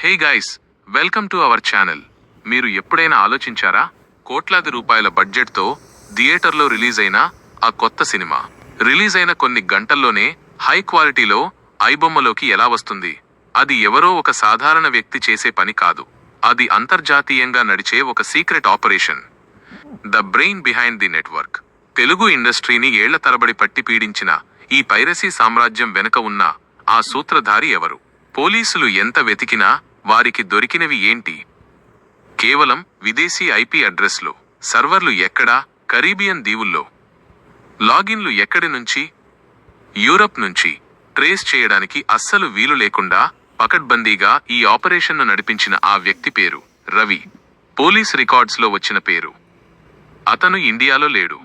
Hey guys welcome to our channel మీరు ఎప్పుడైనా ఆలోచించారా? కోట్లాది రూపాయల బడ్జెట్తో థియేటర్లో రిలీజ్ అయిన ఆ కొత్త సినిమా. రిలీజ్ అయిన కొన్ని గంటల్లోనే హై క్వాలిటీలో ఐబొమ్మలోకి ఎలా వస్తుంది? అది ఎవరో ఒక సాధారణ వ్యక్తి చేసే పని కాదు. అది అంతర్జాతీయంగా నడిచే ఒక secret operation. The brain behind the network Telugu ఇండస్ట్రీని ఏళ్ళ తరబడి పట్టి పీడించిన ఈ పైరసీ సామ్రాజ్యం వెనుక ఉన్న ఆ సూత్రధారి ఎవరు? పోలీసులు ఎంత వెతికినా వారికి దొరికినవి ఏంటి? కేవలం విదేశీ ఐపీ అడ్రస్లు సర్వర్లు ఎక్కడా? కరీబియన్ దీవుల్లో. లాగిన్లు ఎక్కడి నుంచి? యూరప్ నుంచి. ట్రేస్ చేయడానికి అస్సలు వీలు లేకుండా పకడ్బందీగా ఈ ఆపరేషన్ను నడిపించిన ఆ వ్యక్తి పేరు రవి. పోలీస్ రికార్డ్స్లో వచ్చిన పేరు. అతను ఇండియాలో లేడు.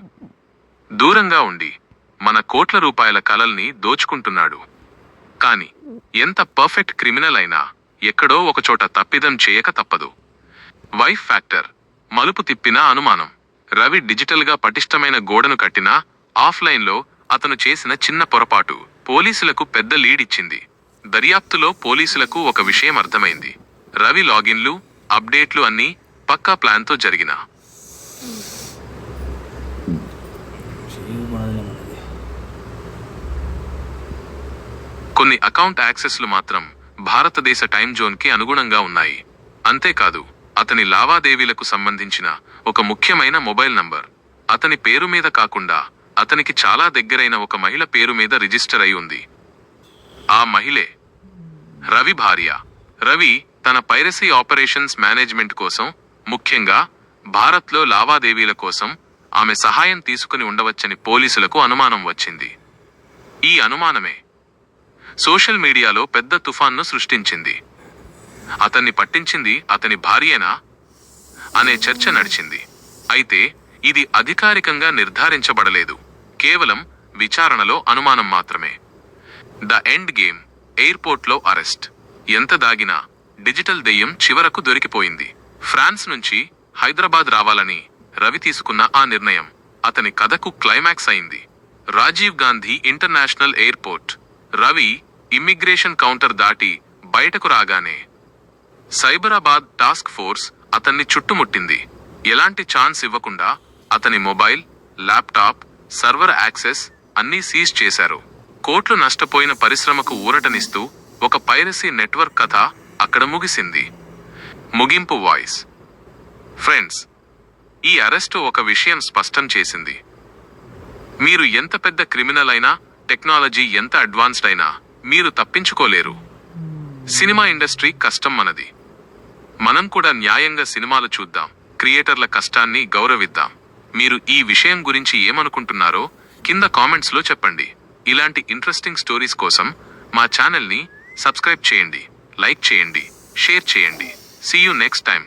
దూరంగా ఉండి మన కోట్ల రూపాయల కలల్ని దోచుకుంటున్నాడు. కాని ఎంత పర్ఫెక్ట్ క్రిమినల్ అయినా ఎక్కడో ఒకచోట తప్పిదం చేయక తప్పదు. Wife factor? మలుపు తిప్పిన అనుమానం. రవి డిజిటల్గా పటిష్టమైన గోడను కట్టినా ఆఫ్లైన్లో అతను చేసిన చిన్న పొరపాటు పోలీసులకు పెద్ద లీడ్ ఇచ్చింది దర్యాప్తులో పోలీసులకు ఒక విషయం అర్థమైంది. రవి లాగిన్లు అప్డేట్లు అన్నీ పక్కా ప్లాన్తో జరిగిన. కొన్ని అకౌంట్ యాక్సెస్లు మాత్రం భారతదేశ టైం జోన్కి అనుగుణంగా ఉన్నాయి. అంతేకాదు అతని లావాదేవీలకు సంబంధించిన ఒక ముఖ్యమైన మొబైల్ నంబర్. అతని పేరు మీద కాకుండా అతనికి చాలా దగ్గరైన ఒక మహిళ పేరు మీద రిజిస్టర్ అయి ఉంది. ఆ మహిళే రవి భార్య. రవి తన పైరసీ ఆపరేషన్స్ మేనేజ్మెంట్ కోసం ముఖ్యంగా భారత్లో లావాదేవీల కోసం ఆమె సహాయం తీసుకుని ఉండవచ్చని పోలీసులకు అనుమానం వచ్చింది. ఈ అనుమానమే సోషల్ మీడియాలో పెద్ద తుఫాన్ను సృష్టించింది. అతన్ని పట్టించింది అతని భార్యేనా? అనే చర్చ నడిచింది. అయితే ఇది అధికారికంగా నిర్ధారించబడలేదు. కేవలం విచారణలో అనుమానం మాత్రమే. ద ఎండ్ గేమ్ ఎయిర్పోర్ట్లో అరెస్ట్. ఎంత దాగినా డిజిటల్ దెయ్యం చివరకు దొరికిపోయింది. ఫ్రాన్స్ నుంచి హైదరాబాద్ రావాలని రవి తీసుకున్న ఆ నిర్ణయం అతని కథకు క్లైమాక్స్ అయింది. Rajiv Gandhi international airport. Ravi immigration counter దాటి బయటకు రాగానే సైబరాబాద్ టాస్క్ ఫోర్స్ అతన్ని చుట్టుముట్టింది. ఎలాంటి ఛాన్స్ ఇవ్వకుండా అతని మొబైల్ ల్యాప్టాప్ సర్వర్ యాక్సెస్ అన్నీ సీజ్ చేశారు. కోట్లు నష్టపోయిన పరిశ్రమకు ఊరటనిస్తూ ఒక పైరసీ నెట్వర్క్ కథ అక్కడ ముగిసింది. ముగింపు వాయిస్. ఫ్రెండ్స్ ఈ అరెస్టు ఒక విషయం స్పష్టం చేసింది. మీరు ఎంత పెద్ద క్రిమినల్ అయినా టెక్నాలజీ ఎంత అడ్వాన్స్డ్ అయినా మీరు తప్పించుకోలేరు. సినిమా ఇండస్ట్రీ కష్టం మనది. మనం కూడా న్యాయంగా సినిమాలు చూద్దాం క్రియేటర్ల కష్టాన్ని గౌరవిద్దాం. మీరు ఈ విషయం గురించి ఏమనుకుంటున్నారో కింద కామెంట్స్లో చెప్పండి. ఇలాంటి ఇంట్రెస్టింగ్ స్టోరీస్ కోసం మా ఛానల్ని సబ్స్క్రైబ్ చేయండి లైక్ చేయండి షేర్ చేయండి. See you next time